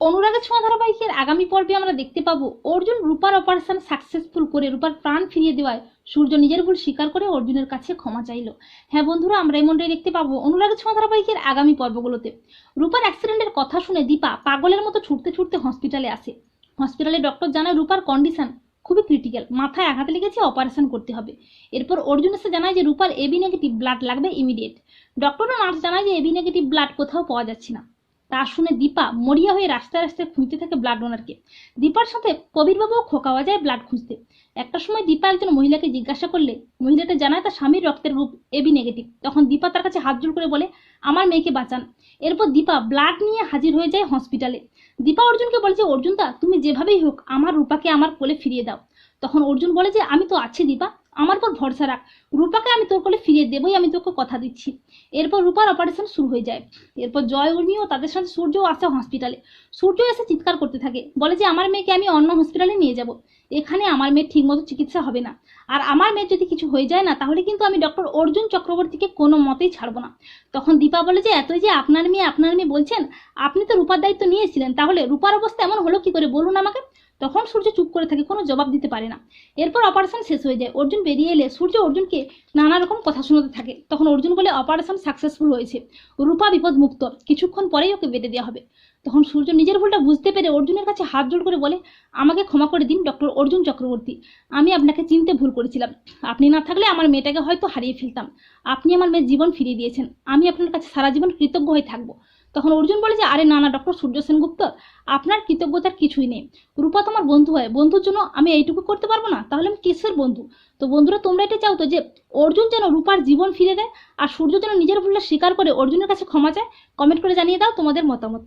অনুরাগের ছোঁয়া ধারাবাহিকের আগামী পর্বে আমরা দেখতে পাবো অর্জুন রূপার অপারেশন সাকসেসফুল করে রূপার প্রাণ ফিরিয়ে দেওয়ায়। সূর্য নিজের ভুল স্বীকার করে অর্জুনের কাছে ক্ষমা চাইলো। হ্যাঁ বন্ধুরা, আমরা এমনটাই দেখতে পাবো অনুরাগের ছোঁয়া ধারাবাহিকের আগামী পর্বগুলোতে। রূপার অ্যাক্সিডেন্টের কথা শুনে দীপা পাগলের মতো ছুটতে ছুটতে হসপিটালে আসে। হসপিটালে ডক্টর জানায় রূপার কন্ডিশন খুবই ক্রিটিক্যাল মাথায় আঘাত লেগেছে অপারেশন করতে হবে। এরপর অর্জুন এসে জানায় যে রূপার এবি নেগেটিভ ব্লাড লাগবে ইমিডিয়েট ডক্টর নার্স জানায় যে এবি নেগেটিভ ব্লাড কোথাও পাওয়া যাচ্ছে না। তা শুনে দীপা মরিয়া হয়ে রাস্তায় রাস্তায় খুঁজতে থাকে ব্লাড ডোনারকে দীপার সাথে কবিরবাবুও খোকাওয়া যায় ব্লাড খুঁজতে। একটা সময় দীপা একজন মহিলাকে জিজ্ঞাসা করলে, মহিলাটা জানায় তার স্বামীর রক্তের গ্রুপ এবি নেগেটিভ তখন দীপা তার কাছে হাত জোড় করে বলে, আমার মেয়েকে বাঁচান। এরপর দীপা ব্লাড নিয়ে হাজির হয়ে যায় হসপিটালে দীপা অর্জুনকে বলে যে, অর্জুনদা, তুমি যেভাবেই হোক, আমার রূপাকে আমার কোলে ফিরিয়ে দাও। তখন অর্জুন বলে যে, আমি তো আছি দীপা। আমার পর ভরসা রাখ। রূপাকে আমি তোর কোলে ফিরিয়ে দেবই, আমি তোকে কথা দিচ্ছি। এরপর রূপার অপারেশন শুরু হয়ে যায়। এরপর জয় উর্মি ও তাদের সাথে সূর্যও আসে হসপিটালে সূর্য এসে চিৎকার করতে থাকে। বলে যে, আমার মেয়েকে আমি অন্য হসপিটালে নিয়ে যাব। এখানে আমার মেয়ের ঠিকমতো চিকিৎসা হবে না। আর আমার মেয়ের যদি কিছু হয়ে যায় না, তাহলে কিন্তু আমি ডক্টর অর্জুন চক্রবর্তীকে কোনো মতেই ছাড়বো না। তখন দীপা বলে যে, এতই যে আপনার মেয়ে আপনার মেয়ে বলছেন, আপনি তো রূপার দায়িত্ব নিয়েছিলেন। তাহলে রূপার অবস্থা এমন হলো কি করে? বলুন আমাকে। তখন সূর্য চুপ করে থাকে, কোনো জবাব দিতে পারে না। এরপর অপারেশন শেষ হয়ে যায়। অর্জুন বেরিয়ে এলে সূর্য অর্জুনকে নানা রকম কথা শোনাতে থাকে। তখন অর্জুন বলে অপারেশন সাকসেসফুল হয়েছে। রূপা বিপদ মুক্ত কিছুক্ষণ পরেই ওকে বেঁধে দেওয়া হবে। তখন সূর্য নিজের ভুলটা বুঝতে পেরে অর্জুনের কাছে হাত জোড় করে বলে, আমাকে ক্ষমা করে দিন ডক্টর অর্জুন চক্রবর্তী। আমি আপনাকে চিনতে ভুল করেছিলাম। আপনি না থাকলে আমার মেয়েটাকে হয়তো হারিয়ে ফেলতাম। আপনি আমার মেয়ের জীবন ফিরিয়ে দিয়েছেন। আমি আপনার কাছে সারা জীবন কৃতজ্ঞ হয়ে থাকব। তখন অর্জুন বলে যে, আরে না না ডক্টর সূর্য সেনগুপ্ত, আপনার কৃতজ্ঞতার কিছুই নেই। রূপা তোমার বন্ধু হয়। বন্ধুর জন্য আমি এইটুকু করতে পারব না? তাহলে আমি কিসের বন্ধু? তো বন্ধুরা, তোমরা এটা চাও তো যে, অর্জুন যেন রূপার জীবন ফিরে দেয়, আর সূর্য যেন নিজের ভুলটা স্বীকার করে অর্জুনের কাছে ক্ষমা চায়? কমেন্ট করে জানিয়ে দাও তোমাদের মতামত।